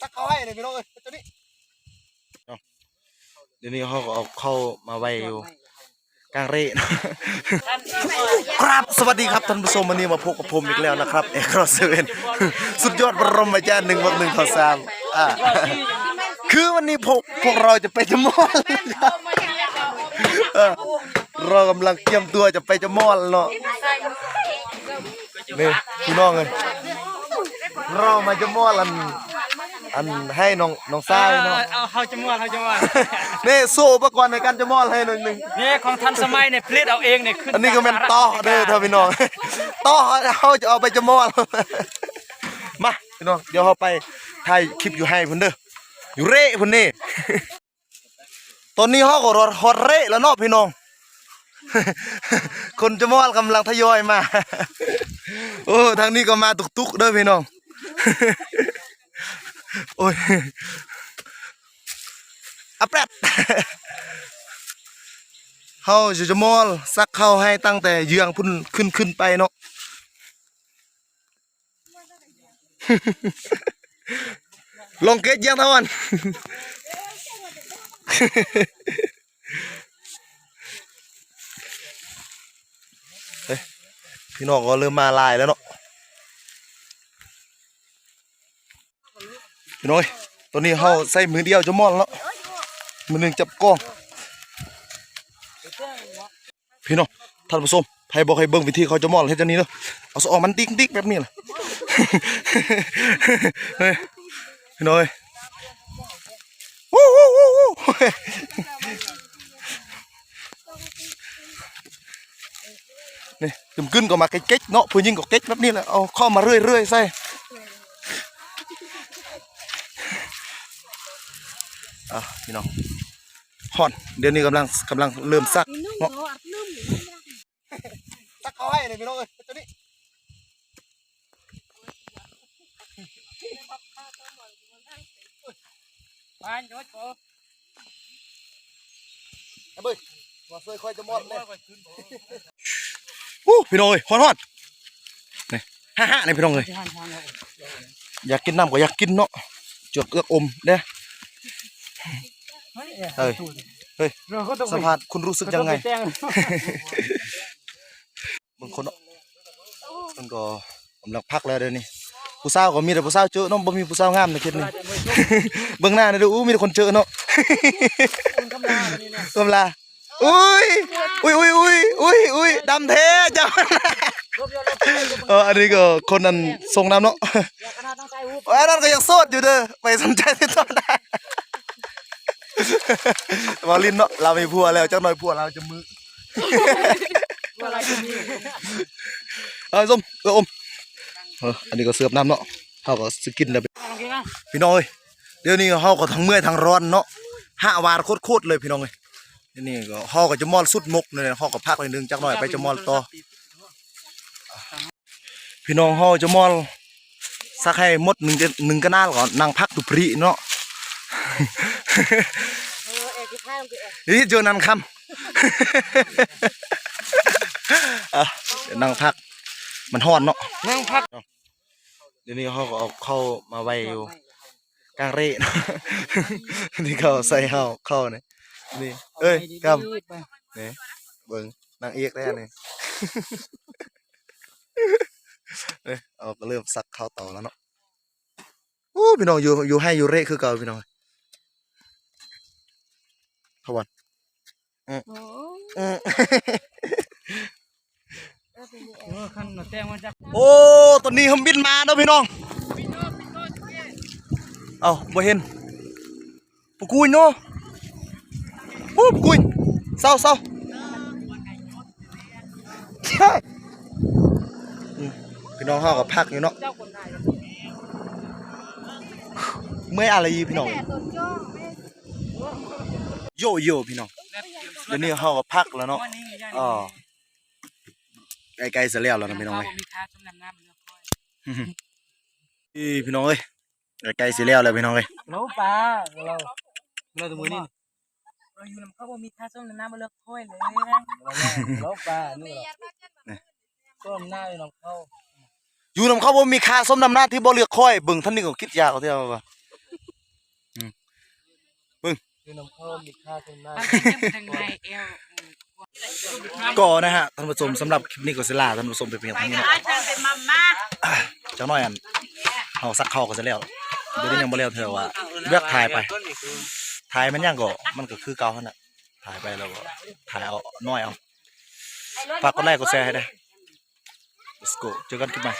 ตักเขาให้เลยพี่น้องเอ้ยตัวนี้เดี๋ยวนี้เขาก็เอาเข้ามาไว้อยู่กลางเร่ครับสวัสดีครับท่านผู้ชมวันนี้มาพบกับผมอีกแล้วนะครับเอกรอเซเว่นสุดยอดบรมอาจารย์หนึ่งวันหนึ่งข่าวสามอ่าคือวันนี้พวกพวกเราจะไปจะมอลเออเรากำลังเตรียมตัวจะไปจะมอลเนาะนี่พี่น้องเลย เรามาจะมอลอันอันให้น้องน้องทรายเนาะเอาเขาจะมวนเขาจะมวนนี่สู้อุปกรณ์ในการจะมอลให้หนึ่งหนึ่งนี่ของทันสมัยเนี่ยผลิตเอาเองเนี่ยขึ้นอันนี้ก็เป็นต่อเด้อท่านพี่น้องต่อเขาจะเอาไปจะมอลมาพี่น้องเดี๋ยวเขาไปถ่ายคลิปอยู่ให้พุ่นเด้ออยู่เร่พุ่นนี่ตอนนี้เขาก็รอฮอตเร่แล้วเนาะพี่น้องคนจะมอลกำลังทยอยมา โอ้ ทางนี้ก็มาตุกๆเด้อพี่น้อง โอ้ยอะแปรดเฮาจะจะมอลซักเข้าให้ตั้งแต่เยืองพุ่นขึ้นขึ้นไปเนาะลองเกตยังท่าวันเฮ้ยพี่น้องก็เริ่มมาลายแล้วเนาะ พี่น้อยตอนนี้เฮาใส่มือเดียวจะมอลแล้วมือหนึ่งจับกล้องพี่น้องท่านผู้ชมใครบอกให้เบิ่งวิธีเขาจะมอลเฮ็ดจังนี้เนาะเอาสออกมันติ๊กติ๊กแบบนี้ล่ะเฮ้ยพี่น้องเอ้ยวู้วู้วู้วู้นี่กึมกึนก็มาเก๊กๆเนาะผู้หญิงก็เก๊กแบบนี้แหละเอาเข้ามาเรื่อยๆใส่ อะพี่น้องฮอนเดี๋ยวนี้กำลังกำลังเริ่มซักเนาะตักเขาให้เลยพี่น้องเอ้ยตัวนี้บ้านโยโฉเอาเบ้ยมาช่วยค่อยจะมอดเลยอู้พี่น้องเอ้ยฮอนฮอนนี่ฮ่าฮ่านี่พี่น้องเอ้ยอยากกินน้ำก็อยากกินเนาะจวกเอือกอมเด้อ เฮ้ยเฮ้ยเราก็ต้องสัมภาษณ์คุณรู้สึกยังไงแจ้งบางคนเนาะมันก็กำลังพักแล้วเดี๋ยวนี้ผู้สาวก็มีแต่ผู้สาวเจอเนาะบ่มีผู้สาวงามในเขตนี้เบื้องหน้านี่ดูอู้มีแต่คนเจอเนาะกำลาอุ้ยอุ้ยอุ้ยอุ้ยอุ้ยอุ้ยดำเทจ้าเอออันนี้ก็คนนั้นส่งน้ำเนาะเอ้ยนั่นก็ยังโสดอยู่เด้อไปสนใจที่ต้นได้ วอลินเนาะเรามีผัวแล้วเจ้าหน่อยผัวเราจะมือเออส้มเอออมเอออันนี้ก็เสือบน้ำเนาะเขาก็สกินแล้วพี่น้องเอ้ยเดี๋ยวนี้เขาก็ทั้งเมื่อยทั้งร้อนเนาะห้าวาดโคตรๆเลยพี่น้องเอ้ยนี้ก็เขาก็จะมอลสุดมกเลยเขาก็พักเลยนึงจักหน่อยไปจะมอลต่อพี่น้องเขาจะมอลสักให้มดหนึ่งหนึ่งก็น่าก่อนนั่งพักตุปรีเนาะ นี่เจอนันคำอะเดี๋ยวนั่งพัก มันฮ้อนเนาะนั่งพักเดี๋ยวนี้เขาก็เอาเข้ามาไว้อยู่กลางเร่เนาะนี่เขาใส่เข้าเข้าเนี่ยนี่ เอ้ยครับนี่เบิ่งนางเอกแน่นี่เอ้ยเอาก็เริ่มซักเข้าต่อแล้วเนาะโอ้พี่น้องอยู่อยู่ให้อยู่เร่คือเก่าพี่น้อง ทวันอืมอืมขันแจ้งมันจะโอ้ตัวนี้เขาบินมาเนาะพี่น้องเอาบ่เห็นปุกุยเนาะโอ้ปุกุยเศร้าเศร้าใช่อืมพี่น้องเฮาก็พักอยู่เนาะเมื่อยอะไรพี่น้อง โยโย่พี่น้องเดี๋ยวนี้เฮาก็พักแล้วเนาะวันนี้ย่าอ๋อใกล้ๆจะแล้วแล้วนะพี่น้องเอ้ยมีค่าสำนักน้ำเลือกค่อยพี่พี่น้องเอ้ยใกล้สิแล้วแล้วพี่น้องเอ้ยเราปลาเราเราตัวมือนี่เราอยู่ลำเขาบ่มีค่าสำนักน้ำมาเลือกค่อยเลยเราปลานี่เราต้มหน้าอยู่ลำเขาอยู่นำเขาบ่มีค่าสมนำหน้าที่บ่เลือกค่อยเบิ่งท่านนี่ก็คิดยากเอาเท่าว่าอยู่น้ำเข้ามีค่าเท่านั้นทางในเอวก็นะฮะท่านผู้ชมสำหรับคลิปนี้ก็สิลาท่านผู้ชมไปเพียงเท่านี้เนาะทางเป็นมาม่าจังน้อยอันเฮาซักเข้าวก็จะแล้วเดี๋ยวนี้ยังบ่แล้วเธอว่าเลือกถ่ายไปถ่ายมันยังก็มันก็คือเก่าหั่นน่ะถ่ายไปแล้วก็ถ่ายเอาน้อยเอาฝากกดไลค์กดแชร์ให้ได้ let's go เจอกันคลิปใหม่